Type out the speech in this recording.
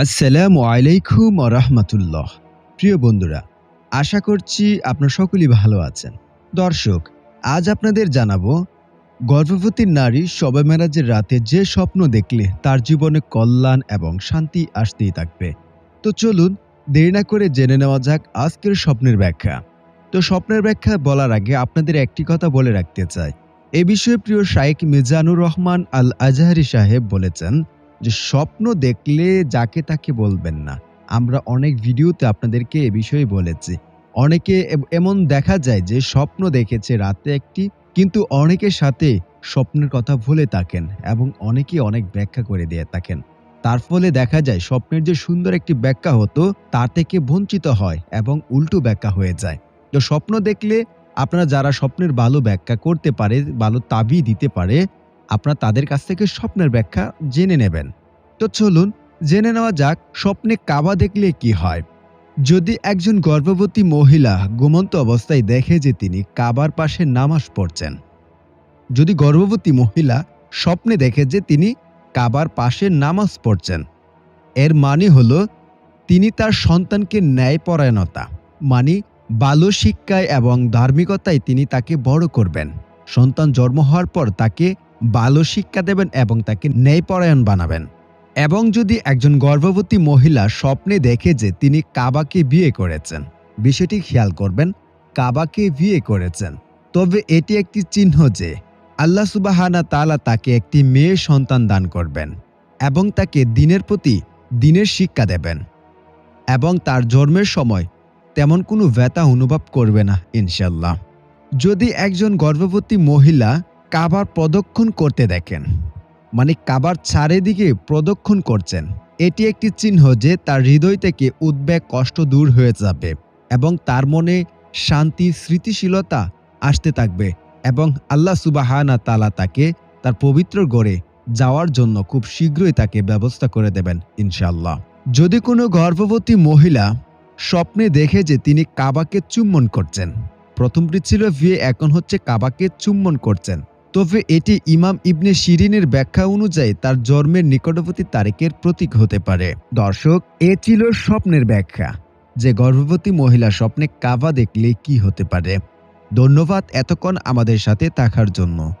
আসসালামু আলাইকুম রহমতুল্লাহ। প্রিয় বন্ধুরা, আশা করছি আপনার সকলেই ভালো আছেন। দর্শক, আজ আপনাদের জানাব, গর্ভবতী নারী শবে মেরাজের রাতে যে স্বপ্ন দেখলে তার জীবনে কল্যাণ এবং শান্তি আসতেই থাকবে। তো চলুন, দেরি না করে জেনে নেওয়া যাক আজকের স্বপ্নের ব্যাখ্যা। তো স্বপ্নের ব্যাখ্যা বলার আগে আপনাদের একটি কথা বলে রাখতে চাই। এ বিষয়ে প্রিয় শাইক মিজানুর রহমান আল আজহারি সাহেব বলেছেন যে স্বপ্ন দেখলে যাকে তাকে বলবেন না। আমরা অনেক ভিডিওতে আপনাদেরকে এ বিষয়ে বলেছি। অনেকে এমন দেখা যায় যে স্বপ্ন দেখেছে রাতে একটি, কিন্তু অনেকের সাথে স্বপ্নের কথা ভুলে থাকেন এবং অনেকেই অনেক ব্যাখ্যা করে দিয়ে থাকেন। তার ফলে দেখা যায় স্বপ্নের যে সুন্দর একটি ব্যাখ্যা হতো, তার থেকে বঞ্চিত হয় এবং উল্টো ব্যাখ্যা হয়ে যায়। তো স্বপ্ন দেখলে আপনারা যারা স্বপ্নের ভালো ব্যাখ্যা করতে পারে, ভালো তাবি দিতে পারে, আপনারা তাদের কাছ থেকে স্বপ্নের ব্যাখ্যা জেনে নেবেন। তো চলুন জেনে নেওয়া যাক স্বপ্নে কাবা দেখলে কি হয়। যদি একজন গর্ভবতী মহিলা ঘুমন্ত অবস্থায় দেখে যে তিনি কাবার পাশে নামাজ পড়ছেন, যদি গর্ভবতী মহিলা স্বপ্নে দেখে যে তিনি কাবার পাশে নামাজ পড়ছেন, এর মানে হল তিনি তার সন্তানকে ন্যায়পরায়ণতা মানে বাল্য শিক্ষায় এবং ধার্মিকতায় তিনি তাকে বড় করবেন। সন্তান জন্ম হওয়ার পর তাকে বাল্য শিক্ষা দেবেন এবং তাকে ন্যায়পরায়ণ বানাবেন। এবং যদি একজন গর্ভবতী মহিলা স্বপ্নে দেখে যে তিনি কাবাকে বিয়ে করেছেন, বিষয়টি খেয়াল করবেন, কাবাকে বিয়ে করেছেন। তবে এটি একটি চিহ্ন যে আল্লাহ সুবাহানা তালা তাকে একটি মেয়ে সন্তান দান করবেন এবং তাকে দিনের প্রতি দিনের শিক্ষা দেবেন এবং তার জন্মের সময় তেমন কোনো ব্যথা অনুভব করবে না ইনশাল্লাহ যদি একজন গর্ভবতী মহিলা কাবার প্রদক্ষিণ করতে দেখেন মানে কাবার চারিদিকে প্রদক্ষিণ করছেন। এটি একটি চিহ্ন যে তার হৃদয় থেকে উদ্বেগ, কষ্ট দূর হয়ে যাবে এবং তার মনে শান্তি, স্মৃতিশীলতা আসতে থাকবে এবং আল্লাহ সুবাহানা তালা তাকে তার পবিত্র গড়ে যাওয়ার জন্য খুব শীঘ্রই তাকে ব্যবস্থা করে দেবেন ইনশাল্লাহ যদি কোনো গর্ভবতী মহিলা স্বপ্নে দেখে যে তিনি কাবাকে চুম্বন করছেন, প্রথমটি ছিল ভিয়ে এখন হচ্ছে কাবাকে চুম্বন করছেন। তবে এটি ইমাম ইবনে শিরিনের ব্যাখ্যা অনুযায়ী তার জন্মের নিকটবর্তী তারিখের প্রতীক হতে পারে। দর্শক, এ ছিল স্বপ্নের ব্যাখ্যা। যে গর্ভবতী মহিলা স্বপ্নে কাবা দেখলে কি হতে পারে? ধন্যবাদ এতক্ষণ আমাদের সাথে থাকার জন্য।